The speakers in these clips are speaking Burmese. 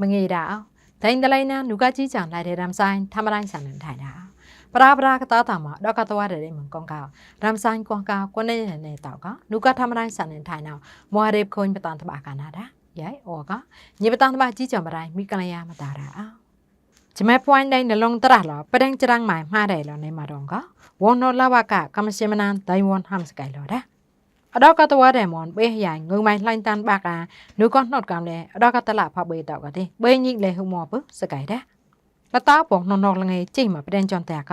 မငေတာဒိုင်းတလိုက်နာနုကကြီးချန်လိုက်တဲ့ရမ်ဆိုင်ထမတိုင်းဆန်နေထိုင်တာပရာပရာကတာတာမှာတော့ကတော်တဲ့မန်ကောင်ကရမ်ဆိုင်ကွန်ကကွနေနေတော့ကနုကထမတိုင်းဆန်နေထိုင်တော့မွာရေခွန်ပတန်တဘာကနာတာရိုင်အောကညပတန်တဘာကြီးချံပတိုင်းမိကလျာမတာတာကျမပွိုင်းတိုင်းနှလုံးတရလောပဒင်းကြရန်မိုင်မှားတယ်လောနေမှာတော့ကဝွန်နောလာဝကကမရှင်မနန်ဒိုင်ဝွန်ဟမ်စကိုင်လောတာ အတော့ကတော်တဲ့မွန်ပေးရိုင်ငုံမိုင်လှိုင်းတန်ပါကနုကနှော့ကံလေအတော့ကတလဖဘေတော့ကတဲ့ဘေးညိလေဟုမောပစကိုင်တဲ့လတာပုံနော်နော်လငယ်ကြိတ်မှာပဒင်းကြွန်တဲ့က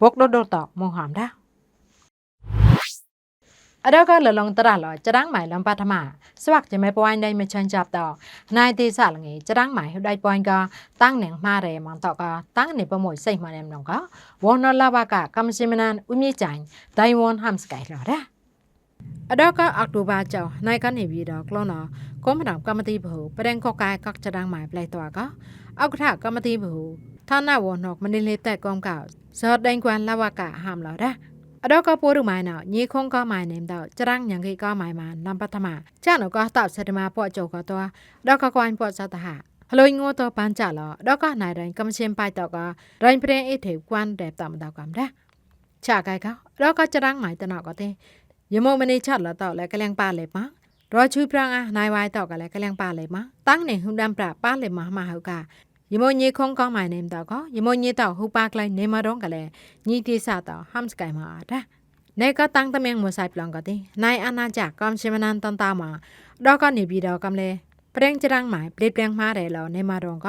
ဝက်ဒိုဒိုတော့မုံဟမ်တာအတော့ကလလုံတရလောကြရန်မိုင်လမ်ပါထမစဝက်ကျမဲပွိုင်းတိုင်းမချန်ချပ်တော့နိုင်သေးစလငယ်ကြရန်မိုင်ဟိုဒိုက်ပွိုင်းကတန်းနေမှားတယ်မန်တော့ကတန်းနေပမွိစိတ်မှန်နေမလို့ကဝေါ်နော်လာဘကကမရှင်မနန်ဦးမြေချိုင်ဒိုင်ဝွန်ဟမ်စကိုင်လောတဲ့ အတော့ကအောက်တိုဘာကျော်နိုင်ကနေပြီးတော့ကလောနော်ကောမတောင်ကမတိဘဟုပရင်ခော့ကိုင်ကောက်ကြရန်မိုင်ပလိုက်တော့ကအောက်ကထကမတိဘဟုဌာနဝနော့မနေလေတက်ကောကဇော်တိုင်ကွမ်လာဝကဟမ်လောတဲ့အတော့ကပိုးရမိုင်းနော်ညီခုံကမိုင်းနေတော့ကြရန်ညံခေကမိုင်းမှာနံပါတ်ထမကျနော်ကတောက်စတမပေါ့ကြောကတော့တော့ကကွိုင်းပေါ့စတဟာဟလိုငိုတော့ပန်းကြလောတော့ကနိုင်တိုင်းကမရှင်ပိုက်တော့ကရိုင်းပရင်အိထေကွမ်တဲ့တမတော့ကမ်တဲ့ချာကိုက်ကတော့ကကြရန်မိုင်းတနော်ကတဲ့ ယမမနေချလာတော့လဲကလန်ပါလေပါရချူပရန်အနိုင်ဝိုင်းတော့ကလည်းကလန်ပါလေမှာတန်းနေဟွန်ဒမ်ပရပါလေမှာမဟုတ်ကယမညေခုံကောင်းမိုင်နေတော့ကယမညေတော့ဟူပါကလိုက်နေမတော့ကလည်းညီတိစတော့ဟမ်စကိုင်မှာတာနေကတန်းတမင်မဆိုင်ပလန်ကတဲ့နိုင်အနာကြကမ်ရှိမနန်တန်တာမှာတော့ကနေပြီးတော့ကမ်လေပရင်ကြရန်မိုင်ပလက်ပြန်မှားတယ်လို့နေမတော့က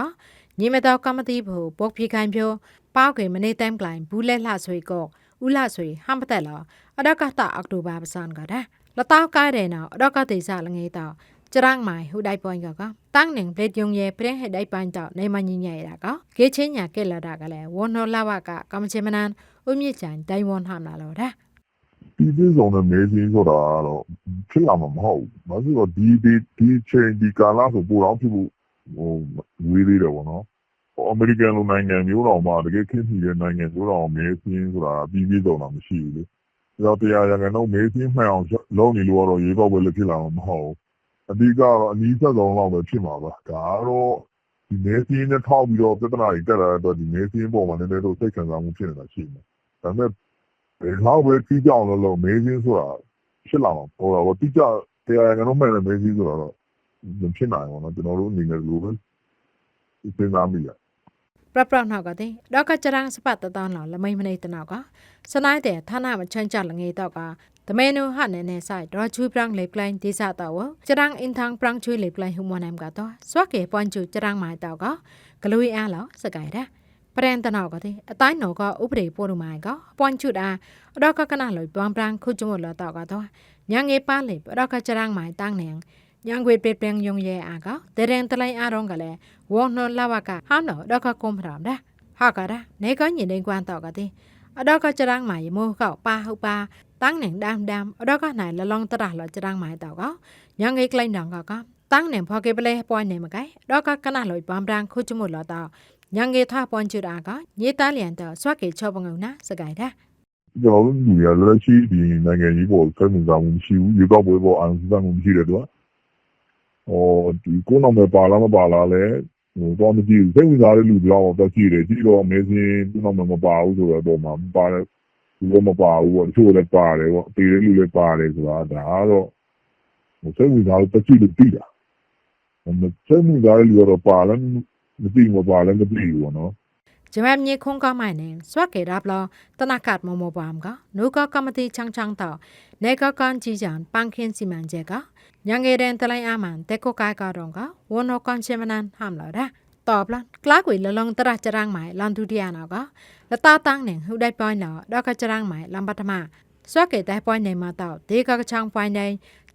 ညီမတော့ကမတိဘူးပုတ်ဖိခိုင်ဖြိုးပေါကေမနေတမ်ကလိုင်ဘူးလက်လှဆွေကော ဥလဆွေဟမ်ပတက်လာအဒကတာအောက်တိုဘာပစန်ကဒါလတောက်ကားတဲ့နော်အဒကတေစာလငေးတော့ចរាងម៉ៃហ៊ូដៃប៉ាញ់កកតាំងនឹងផ្លេតយងយេព្រះហេដៃប៉ាញ់តោនៃម៉ាញញញ៉ៃរកគេឆេញ៉ាកេឡាដាកលែវណឡាវកកំចេមណានអ៊ុំញេចាញ់ដៃវនហាមឡាលោដាဒီဒီဆောင်တဲ့နေရင်းဆိုတာတော့ဖြစ်လာမှာမဟုတ်ဘူး။ဘာလို့ဆိုတော့ဒီဒီဒီ change ဒီကာလဆိုပိုတော့ဖြစ်ဖို့ဟိုဝေးသေးတယ်ပေါ့နော်။ အမေရိကန်လိုနိုင်ငံမျိုးတော်မှာတကယ်ခင်မိတဲ့နိုင်ငံမျိုးတော်မဲစင်းဆိုတာပြီးပြီးတော့တာမရှိဘူးလေ။ဒါတော့တရားရံကတော့မဲစင်းမှန်အောင်လုပ်နေလို့တော့ရေပောက်ပဲလည်းဖြစ်လာမှာမဟုတ်ဘူး။အဓိကတော့အနည်းသက်ဆုံးလောက်ပဲဖြစ်မှာပါ။ဒါကတော့ဒီမဲစင်းနဲ့ထောက်ပြီးတော့ပြဿနာတွေတက်လာတော့ဒီမဲစင်းပေါ်မှာလည်းလည်းတော့စိတ်ခံစားမှုဖြစ်နေတာရှိမှာ။ဒါပေမဲ့ဘယ်လောက်ပဲကြီးကြောင်လို့လို့မဲစင်းဆိုတာဖြစ်လာမှာပေါ်တော့တိကျတရားရံကတော့မှန်တယ်မဲစင်းဆိုတာတော့ဖြစ်နိုင်ပါတော့ကျွန်တော်တို့အနေနဲ့လိုပဲစဉ်းစားမိရတယ် ပရပရနောက်ကတဲ့ဒေါကကြရန်စပတ်တတောင်းလောလမိမနေတနောက်ကစနိုင်းတဲ့ဌာနမချန်ချလငေတော့ကတမဲနုဟနဲနဲဆိုင်ဒေါ်ချူပရန်လေကလိုင်းဒီစာတော့ကြရန်အင်ထန်ပရန်ချွေလေကလိုင်းဟူမနမ်ကတော့စွက်ကေပွန်ချူကြရန်မိုင်တော့ကဂလူအားလောစကိုင်တဲ့ပရန်တနောက်ကတဲ့အတိုင်းနော်ကဥပဒေပို့လို့မိုင်ကပွန်ချူတာအတော့ကကနာလို့ပွန်ပရန်ခုချုံလို့တော့ကတော့ညငေပါလေအတော့ကကြရန်မိုင်တန်းနေ ညံွေပေပင်ယုံရဲအာကတရင်တလိုင်းအားတော့ကလည်းဝေါ်နော်လာဝကဟာနော်တော့ကကုံဖရမ်ဒါဟာကရာနေကညင်နေကွမ်တော့ကတဲ့အတော့ကကြရန်မိုင်မိုးကောက်ပါဟုတ်ပါตั้งหนึ่งดามดามอดอกก็ไหนละลองตระละจรังหมายตอกยังไงไกลดังก็ก็ตั้งหนึ่งพอเก็บเลยปอยเนี่ยมาไกดอกก็กนะลอยปอมรังคุจมุละตอยังไงท่าปอนจุดาก็ยีตาเลียนตอสวกเกชอบงนะสกายดา ကျွန်တော်တို့လူရလက်ရှိဒီနိုင်ငံကြီးပေါ်စိတ်ဝင်စားမှုမရှိဘူးရေကောက်ပွဲပေါ်အာရုံစမ်းမှုမရှိတယ်သူက ဟောဒီကိုနာမည်ပါလားမပါလားလဲဟိုတော့မကြည့်ဘူးစိတ်ဝင်စားတဲ့လူတွေတော့တော့ကြည့်တယ်ကြည့်တော့အမေစင်းကိုနာမည်မပါဘူးဆိုတော့တော့မှမပါတဲ့လူကမပါဘူးပေါ့တချို့လည်းပါတယ်ပေါ့တည်တဲ့လူလည်းပါတယ်ဆိုတာဒါကတော့ဟိုစိတ်ဝင်စားလို့တကြည့်လို့ပြီးတာမစိတ်ဝင်စားတဲ့လူကတော့ပါလည်းမသိမပါလည်းမသိဘူးပေါ့နော် ကျမမြေခုံကမိုင်နေစွက်ကေရပ်လတနကတ်မမဘမ်ကနုကကမတိချန်းချန်းတော့နေကကန်ကြီးကြံပန်းခင်းစီမံကျက်ကညငယ်တဲ့တလိုင်းအမန်တက်ကိုကိုင်ကတော့ကဝနကန်ချေမနန်ဟမ်လာဒါตอบละกล้ากุยละลองตระจรังหมายลันทุติยานาก็ละตาตังเน่หูได้ป้อยนาดอกกะจรังหมายลัมปัตมาสวกเกได้ป้อยในมาตอเดกะช่างป้อยใน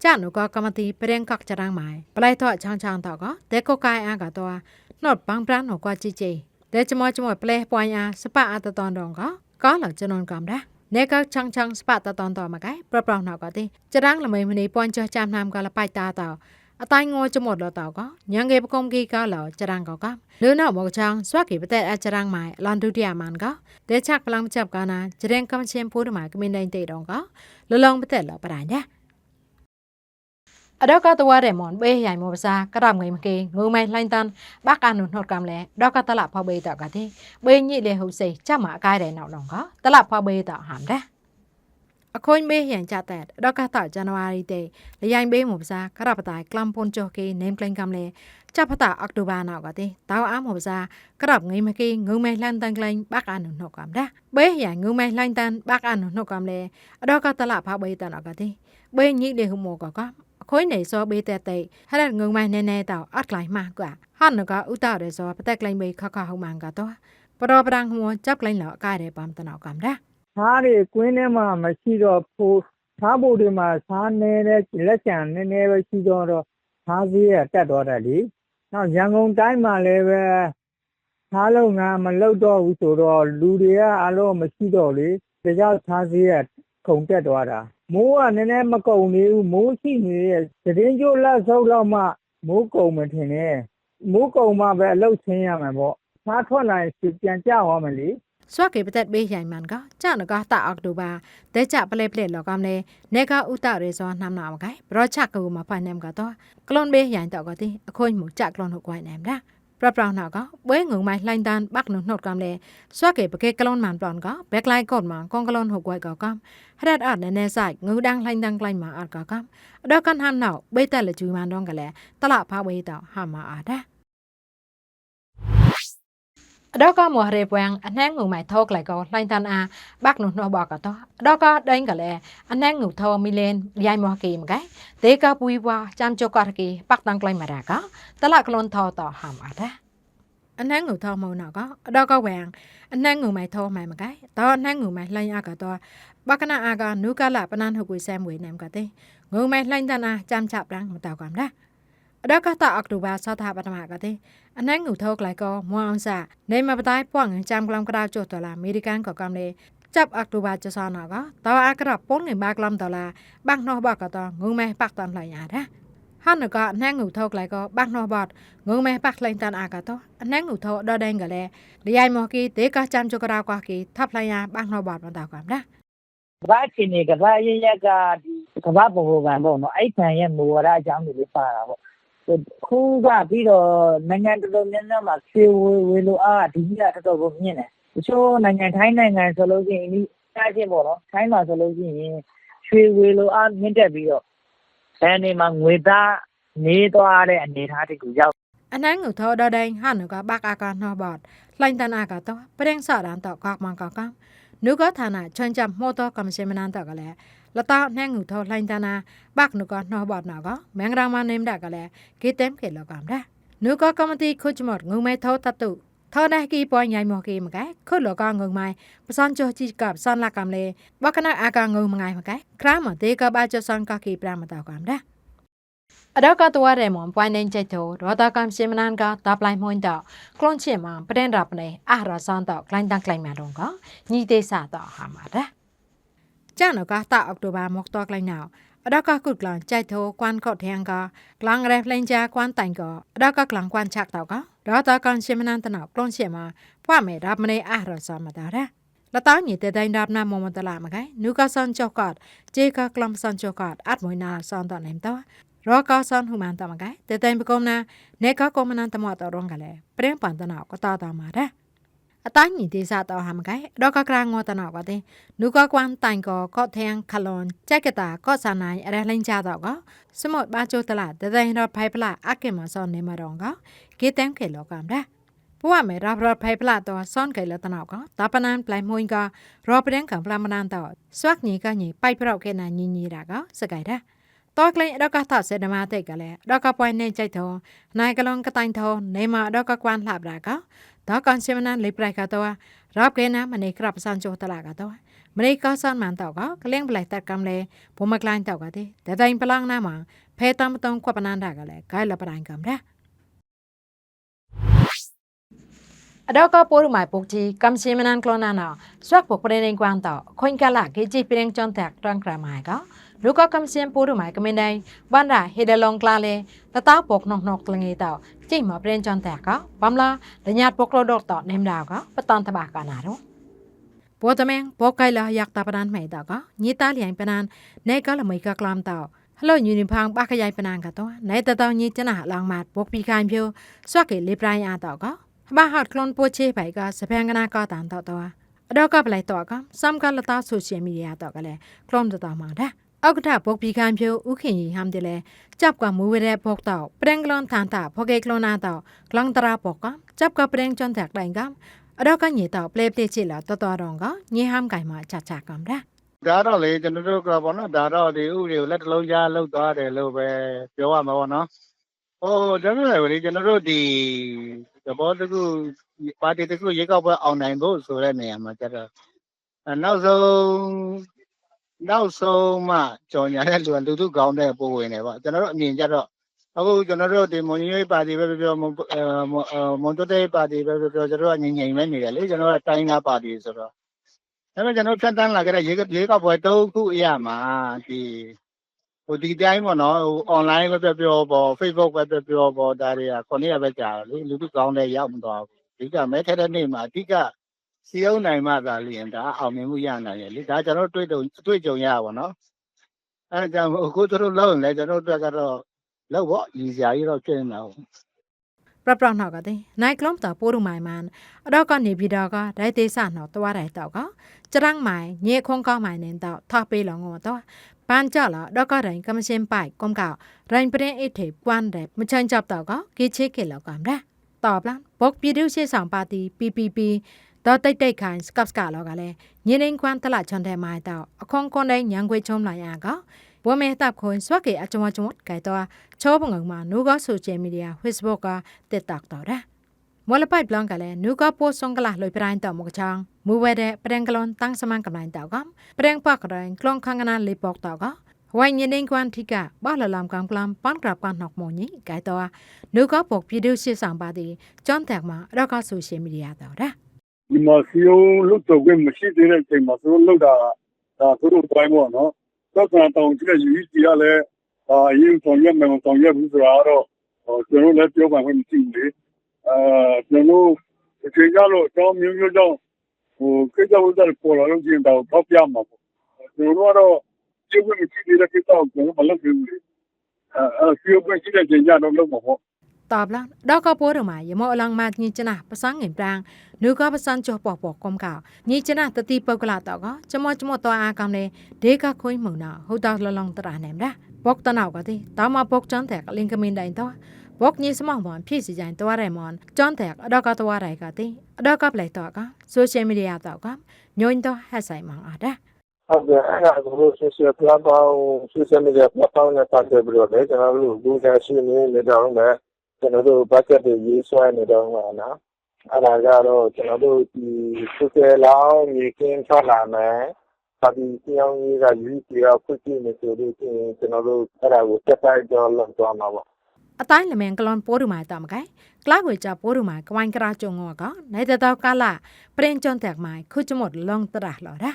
จานุก็กรรมติเปรงกักจรังหมายปลายทอช่างช่างตอก็เดก็กายอากะตัวนอดปังปรานหนก็จิเจ เดจมอจมอเปลปวยอาสปะอัตตอนดองก็ก็หลังจะนอนกอมได้អ្នកកោចង់ចង់ស្បាតតនតមកឯប្រប្រងណកទេចរាំងល្មីមនីពនចុះចាំណាំក៏លបាយតាតអតៃងោចមុតលតកញ៉ងគេបកុំគីក៏លចរាំងក៏កំលឺណមកចង់ស្វាគីបតែអចរាំងម៉ៃឡនឌូឌីអាម៉ានក៏ទេឆាក់ប្លង់ចាប់ក៏ណាចរៀងកំឈាមពូរម៉ៃគ្មានដេញទេដងក៏លលងបតែលបរាញ់ដែរ ကအနုနှော့ကမ်လေတော့ကတလဖောက်ဘေးတော့ကတိဘေးညိလေဟုတ်စိကြမှာအကိုင်းတယ်နောက်တော့ကတလဖောက်ဘေးတော့ဟမ်တဲ့အခွင့်မေးရန်ကြတဲ့တော့ကတဇန်နဝါရီတဲ့လရိုင်ဘေးမောပစာကရပတိုင်ကလမ်ပွန်ချိုကေနေမ်ကလင်ကမ်လေကြဖတာအောက်တိုဘာနောက်ကတိတောင်အားမောပစာကရပ်ငိမကေငုံမိုင်လှန်တန်ကလိုင်းဘကအနုနှော့ကမ်ဒါဘေးရိုင်ငုံမိုင်လှို င်းတန်ဘကအနုနှော့ကမ်လေအတော့ကတလဖောက်ဘေးတော့ကတိဘေးညိလေဟုမောကကခွိုင်းနေစောဘေးတဲ့တဲ့ဟရငုံမိုင်းနေနေတော့အကလိုက်မှာကွာဟာနကဥတာရဲစောပတက်လိုက်မေခခဟုမှန်ကတော့ပရောပရန်ဟောจับလိုက်လောက်အကားရဲပမ်တနောက်ကမ်ဒါသားတွေကွင်းထဲမှာမရှိတော့ဖိုးသားဖို့တွေမှာသားနေတဲ့လက်ချံနည်းနည်းပဲရှိတော့တော့သားစည်းရတက်သွားတယ်လीနောက်ရန်ကုန်တိုင်းမှာလည်းပဲသားလုံးငါမလုတော့ဘူးဆိုတော့လူတွေကအလုံးမရှိတော့လေဒါကြောင့်သားစည်းရခုန်တက်သွားတာ မိုးကနည်းနည်းမကုံနေဘူးမိုးရှိနေတဲ့သတင်းကြိုလက်ဆုပ်တော့မှမိုးကုံမထင်နဲ့မိုးကုံမှပဲအလုတ်ချင်းရမှာပေါ့သားထွက်လာရင်ပြန်ကြသွားမယ်လေစွာကေပတက်ဘေးရိုင်မန်ကကြာနကတာအောက်တိုဘာတဲကြပလေပလေလောကမ်လေနေကဥတာရဲစောနမ်နာမကိုင်ပရောချကူမဖိုင်နမ်ကတော့ကလွန်ဘေးရိုင်တော့ကတိအခွင့်မှုကြကလွန်ဟုတ်ကွိုင်းနမ်ဒါ ပရပရောင်းနာကဘွဲငုံမိုင်လှိုင်းတန်ဘက်နုနှုတ်ကမ်လေစွာကေပကေကလွန်မန်ပလန်ကဘက်လိုက်ကော့မန်ကွန်ကလွန်ဟုတ်ကွိုင်းကကမ်ဟရက်အနနေဆိုင်ငူဒန်းလှိုင်းတန်ကလိုက်မာအကကမ်အဒကန်ဟမ်နောက်ဘေးတက်လေဂျူမန်တော့ကလေတလဖာဝေးတော့ဟာမာအာဒါအတော့ ကမော်ရေပွမ်အနှဲငုံမိုင်ထောက်လိုက်ကောလှိုင်းတန်အားဘက်နုနှောဘကတော့အတော့ကဒိုင်းကလေအနှဲငုံထောမီလန်ရိုင်မော်ကေမကဲဒေကပူဝါချမ်ချိုကာကေပတ်တန်ကလိုက်မာရာကတလကလွန်ထောတော့ဟာမာဒါအနှဲငုံထောမုံတော့ကအတော့ကဝမ်အနှဲငုံမိုင်ထောမိုင်မကဲတော့အနှဲငုံမိုင်လှိုင်းအကတော့ဘကနာအာက အားချမ်ချပရန်မတောက်ကမ်ဒါအတော့ကတာအောက်တိုဘာဆောက်တာပထမကတဲ့အနှဲငူထောက်လိုက်ကောမွန်အောင်စာနေမပတိုင်းပွန့်ငကြမ်ကလမ်ကရာချိုတော်လာအမေရိကန်ကကမ်လေจับอักตูบาจะซอนอกตออากระปนในบากลำตอลาบักนอบากตองงแม่ปักตอนไหลยาดะฮันก็แนงงูทอกไลก็บักนอบอดงแม่ปักไลตันอากาตอแนงงูทอดอแดงกะเลดิยายมอกีเตกะจำจกรากวากีทับไลยาบักนอบอดมันตาความดะ ကမ္ဘာချင်းနေကမ္ဘာရရက်ကဒီကမ္ဘာဗဟိုကံပေါ့နော်အဲ့ခံရဲ့မူဝါဒအကြောင်းတွေလေးပါတာပေါ့ ခုကပြီးတော့နိုင်ငံတော်တော်များများမှာစေဝေဝေလိုအားဒီကြီးကတော်တော်ကိုမြင့်တယ်တချို့နိုင်ငံထိုင်းနိုင်ငံဆိုလို့ရှိရင်ဒီအားချင်းပေါ့နော်ထိုင်းမှာဆိုလို့ရှိရင်ရွှေဝေလိုအားမြင့်တက်ပြီးတော့ဆန်နေမှာငွေသားနေသွားတဲ့အနေအထားတွေကိုရောက်အနှဲငူထောဒဒိန်ဟာနုကဘကအာကနောဘတ်လှိုင်းတန်အာကတော့ပရင်စာရန်တော့ကမန်ကကမ်နုကဌာနချွန်ချမောတော့ကမ္စမနန်တော့ကလည်း ลตาแนงหูทอไลน์ตานาบักนุกอนอบอดนอกอแมงรางมาเนมดากะแลกีเต็มเขตลกามดานุกอกรรมติคุจมอดงูไมทอตะตุថោណេះគីពួយញ៉ៃមកគីមកកែខុលកងងម៉ៃបសនចុះជីកបសនឡាកំលេបកណអាកងងងៃមកកែក្រាមទេកបាចសនកគីប្រាំតកំដាអដកតវរេមំពួយណេងចៃធោរតកំសិមណានកតប្លៃមួយតក្លូនឈិមប្រេនរាប់ណេអះរសនតក្លាញ់តាំងក្លាញ់ម៉ារងកញីទេសតហាមាដា ပရမတောကမ်ဒါအတော့ကတော်ရဲမွန်ပွိုင်းနေချက်တော့ဒေါ်တာကမ်ရှမနန်ကတပ်လိုက်မွန်တော့ကလွန်ချင်မှာပရင်ရပ်နေအာရဆန်တော့ကလိုင်းတန်ကလိုင်းမြတော့ကညီသေးစာတော့ဟာမှာဒါကျန်တော့ကတာအောက်တိုဘာမုတ်တော့ကလိုင်းနောက်အတော့ကကုတ်ကလန်ကြိုက်သောကွမ်ကော့ထန်ကကလန်ရဲဖလင်ဂျာကွမ်တိုင်ကအတော့ကကလန်ကွမ်ချက်တော့ကဒေါ်တာကမ်ရှမနန်တနောက်ကလွန်ချင်မှာဖွားမယ်ရပ်မနေအာရဆန်မှာဒါလတောင်းညတဲ့တိုင်းဒါနာမမတလာမကိုင်နုကဆန်ချောကတ်ဂျေကကလမ်ဆန်ချောကတ်အတ်မွိနာဆန်တော့နေတော့ရောကာဆန်ဟူမန်တမကိုင်တဲ့တိုင်းပကုံနာနေကကောမနန်တမတော်ရောကလေပရင်ပန်တနာကတာတာမာတဲ့ အတိုင်းညီသေးစားတော့ဟမကိုင်တော့ကကရငေါတနာကတဲ့နုကကွမ်တိုင်ကောကော့ထန်ခလွန်ကြက်ကတာကော့ဆာနိုင်အရလှင်းကြတော့ကစမော့ဘာချိုတလာတဲ့တိုင်းတော့ဖိုင်ပလာအကေမဆောနေမတော့ကဂေတန်ခေလောကမ်ဒါပဝမေရာဘရဖိုင်ပလာတော့ဆွန်ကေလတနောက်ကတပနန်ပလိုင်မွင်ကရောပဒန်ကပလမနန်တော့ဆွတ်ညီကညီပိုက်ပြောက်ခဲနာညီညီတာကစကိုင်တာ တော့ကလိန်တော့ကသဆေဒမာတဲ့ကလည်းတော့ကပွိုင်းနေကြိုက်တော့နိုင်ကလွန်ကတိုင်တော့နေမတော့ကကွမ်လှပတာကဒါကန်စီမနန်လေပရိုက်ကတော့ရပ်ကေနာမနေကရပ်ဆန်ချိုတလာကတော့မရိကဆန်မန်တော့ကကလင်းပလိုက်တက်ကမ်လေဘုမကလိုင်းတော့ကတဲ့ဒတိုင်းပလန်းနာမှာဖဲတမ်တုံခွပနန်တာကလည်းဂိုင်လပတိုင်းကမ်ဒါအတော့ကပိုရမိုင်ပုတ်ကြီးကမ်စီမနန်ကလောနာနာဆွတ်ပုတ်ပရင်ကွမ်တော့ခွင်ကလာကေဂျီပရင်ချွန်တက်တန်ကရမိုင်က လူကကမ်စင်ပိုရမိုင်ကမင်းတိုင်းဘန်ရာဟေဒလောင်ကလာလေတတာပုတ်နော့နော့ကလငေတော့ကြိတ်မပရင်ချွန်တက်ကဘမ်လာဒညာပုတ်ကလောတော့တော့နေမတာကပတန်တဘာကနာတော့ဘောတမင်ဘောကိုင်လာယက်တာပနန်မဲတာကညီတာလျိုင်ပနန်နေကလမိကကလမ်တော့ဟဟလိုယူနီဖောင်းပခရိုင်ပနန်ကတော့နိုင်တတော်ညချနာလောင်မတ်ပုတ်ပီခိုင်ဖြိုစွက်ကေလေပရိုင်းအားတော့ကဘာဟတ်ကလွန်ပိုချေပိုင်ကစပန်ကနာကတန်တော့တော့အတော့ကပလိုက်တော့ကစမ်ကလတာဆိုရှယ်မီဒီယာတော့ကလည်းကလွန်တော့မှာတဲ့ အောက်ကထပုတ်ပီခိုင်ဖြိုဥခင်ရီဟမ်တယ်လေจับกว่ามือเวเรพกตอกเปรงกลอนทานตาพอเกกลอนนาตอกกลองตราปอกกจับกว่าเปรงจนแตกไหลกัมအတော့ကညေတော့ပလေပတိချီလာတော်တော်တော့ကညေဟမ်ကိုင်မှာချာချာကမ်ဒါ ဒါတော့လေကျွန်တော်တို့ကပေါ့နော်ဒါတော့ဒီဥပဒေကိုလက်တလုံးကြားလောက်သွားတယ်လို့ပဲပြောရမှာပေါ့နော်ဟိုကျွန်တော်လည်းလေကျွန်တော်တို့ဒီသဘောတခုပါတီတခုရေကောက်ပွဲအောင်နိုင်ဖို့ဆိုတဲ့နေရာမှာကျတော့အဲနောက်ဆုံး နောက်ဆုံးမှကြော်ညာတဲ့လူကလူထုကောင်းတဲ့ပုံဝင်နေပေါ့ကျွန်တော်တို့အမြင်ကျတော့အခုကျွန်တော်တို့ဒီမွန်ကြီးပါတီပဲပြောပြောမွန်အဲမွန်တိုတေးပါတီပဲပြောပြောကျွန်တော်တို့ကငြိမ်ငြိမ်ပဲနေတယ်လေကျွန်တော်ကတိုင်းသားပါတီဆိုတော့ဒါပေမဲ့ကျွန်တော်ဖြတ်တန်းလာခဲ့တဲ့ရေရေကောက်ပွဲတုံးခုအရာမှာဒီဟိုဒီတိုင်းပေါ့နော်ဟို online ပဲပြောပြောပေါ့ Facebook ပဲပြောပြောပေါ့ဒါတွေကခုနှစ်ရက်ပဲကြာတယ်လေလူထုကောင်းတဲ့ရောက်မသွားဘူးအဓိကမဲထဲတဲ့နေ့မှာအဓိက စီအောင်နိုင်မှသာလျင်ဒါအောင်မြင်မှုရနိုင်ရဲ့လေဒါကျွန်တော်တွေ့တော့အတွေ့အကြုံရပါတော့အဲဒါကြောင့်ကိုသူတို့လောက်ရင်လည်းကျွန်တော်တို့ကတော့လောက်ပေါ့ရည်စရာကြီးတော့ဖြစ်နေတာဟုတ်ပရပရနောက်ကတဲ့နိုင်ကလုံးတာပိုးရမိုင်မန်အတော့ကနေပြီးတော့ကဒိုက်သေးစနော်တွားတယ်တော့ကကျရန်းမိုင်ညေခုံးကောင်းမိုင်နေတော့ထပေးလောငောတော့ပန်းကြလာတော့ကရင်ကမရှင်ပိုက်ကုံကောက်ရိုင်းပရင်အိထေပွမ်းတယ်မချမ်းချပ်တော့ကကေချေကေလောက်ကမ်ရတော်ပလန်ဘော့ပြည်သူရှေ့ဆောင်ပါတီ PPP တော့တိတ်တိတ်ခိုင်စကပ်စကလောကလည်းညင်းင်းခွန်းတလချွန်တဲ့မိုင်တော့အခွန်ခွန်တဲ့ညံခွေချုံလိုက်ရကဘဝမဲတပ်ခွန်စွက်ကေအကြုံအကြုံကဲတော့ချောပငုံမှာနူကဆိုရှယ်မီဒီယာ Facebook ကတက်တောက်တော့တာမလပိုက်ဘလန်ကလည်းနူကပိုဆုံကလာလွိပရိုင်းတော့မကချောင်းမူဝဲတဲ့ပရင်ကလွန်တန်းစမန်ကမိုင်းတော့ကပရင်ပတ်ကရင်ကလွန်ခငနာလေးပေါက်တော့ကဝိုင်းညင်းကွမ်ထိကဘာလလမ်ကမ်ကလမ်ပန်ကရပန်နှောက်မုံကြီးကဲတော့နူကပုတ်ပြည်သူရှေ့ဆောင်ပါတီကျွမ်းတက်မှာအတော့ကဆိုရှယ်မီဒီယာတော့တာ ဒီမှာစီယုံလွတ်တော့ခွင့်မရှိသေးတဲ့အချိန်မှာသူတို့လောက်တာဒါသူတို့တိုင်းပေါ့နော်သက်သာတောင်ကြည့်တဲ့ယူကြီးကလည်းအာအရင်ဆောင်ရွက်မယ်မဆောင်ရွက်ဘူးဆိုတာတော့ဟိုကျွန်တော်လည်းပြောပါခွင့်မရှိဘူးလေအာကျွန်တော်အချိန်ကြလို့အကြောင်းမျိုးမျိုးကြောင့်ဟိုကိစ္စဝတ္တပေါ်လာလို့ကျင်တော့ပေါက်ပြမှာပေါ့ကျွန်တော်တို့ကတော့ကျုပ်ကမရှိသေးတဲ့ကိစ္စကိုကျွန်တော်မလုပ်ဘူးလေအဲအဲစီယုံကရှိတဲ့ချိန်ကြတော့လုပ်မှာပေါ့ ตอบละดอกกปัวดมายมออลังมาญีจนะภาษาเงินปรางนูก็ภาษาจอปอปอกอมกาญีจนะตติปกละตอกจมอจมอตออากำเลเดกะคุยมุนาฮูดาลลองตราเนมดาปอกตะนาวกะติตามาปอกจันแตกลิงกมินไดตอบอกญีสมองบอนพี่สิจันตัวไรมอนจันแตกดอกกะตัวไรกะติดอกกะเปลตอกโซเชียลมีเดียตอกညွန်းတော့ဟက်ဆိုင်မှာအာဒါ ဟုတ်ကဲ့အဲ့ဒါကို social platform social media platform နဲ့ပတ်သက်ပြီးတော့လည်းကျွန်တော်တို့ Google ရှိနေနေတော့လည်း ကျွန်တော်တို့ budget တွေရေးဆွဲနေတော့မှာနော်အဲ့ဒါကတော့ကျွန်တော်တို့ဒီ social လောင်းမြေကင်းထွက်လာမယ်ပါတီပြောင်းရေးက UC ကဖွင့်ပြနေဆိုလို့ရှိရင်ကျွန်တော်တို့အဲ့ဒါကိုတက်တိုက်တော့လောက်သွားမှာပေါ့အတိုင်းလမန်ကလွန်ပိုးရူမိုင်တမကဲကလာဝေချပိုးရူမိုင်ကဝိုင်းကရာကြုံငောကနိုင်တတော်ကလာပရင်ကျွန်းတက်မိုင်ခုချမတ်လောင်တရလော်ဒါ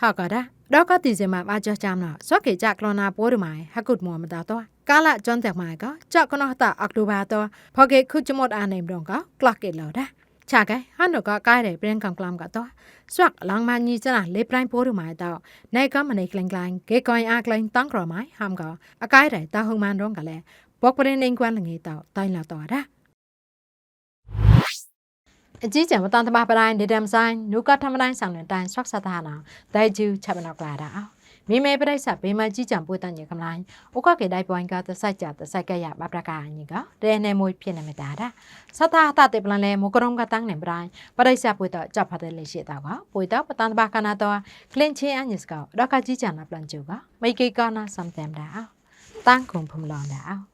ဟာကဒါ တော့ကတိစင်မှာပါကြောကြမလားစောကေကြကလောနာပိုးရမိုင်ဟကုတ်မောမတာတော့ကာလကျွန်းတက်မိုင်ကကြောက်ကနောတာအောက်တိုဘာတော့ဖော်ကေခုချမတ်အာနေမတော့ကကလကေလော်ဒါချာကဲဟန်တော့ကကဲတယ်ပြန်ကံကလမ်ကတော့စွတ်လောင်မညီစနာလေပရိုင်းပိုးရမိုင်တော့နိုင်ကမနေကလင်ကလင်ဂေကွိုင်အားကလင်တန်းကရမိုင်ဟမ်ကအကဲတယ်တာဟုံမန်တော့ကလည်းဘောက်ပရင်နေကွမ်းငေးတော့တိုင်းလာတော့ဒါ အကြီးကျယ်မတန်တမပတိုင်းဒေဒမ်ဆိုင်နုကထမတိုင်းဆောင်တဲ့တိုင်ဆွတ်ဆတ်တာနာဒိုင်ဂျူချက်မနောက်ကလာတာမိမေပရိစ္ဆဘေမကြီးကြံပွေတန်ညကမလိုင်းဥကကေဒိုင်ပွိုင်းကသဆိုင်ကြသဆိုင်ကရဘပရကအညီကတဲနေမွေဖြစ်နေမတာဒါစတာတာတေပလန်လေမကရုံကတန်းနေပတိုင်းပရိစ္ဆပွေတော့จับဖတ်တယ်လေရှိတာကပွေတော့ပတန်တမကနာတော့ကလင်ချင်းအညစ်ကောတော့ကကြီးကြံနာပလန်ကျူကမိကေကနာစမ်တမ်ဒါတန်းခုံဖုံလောင်းဒါ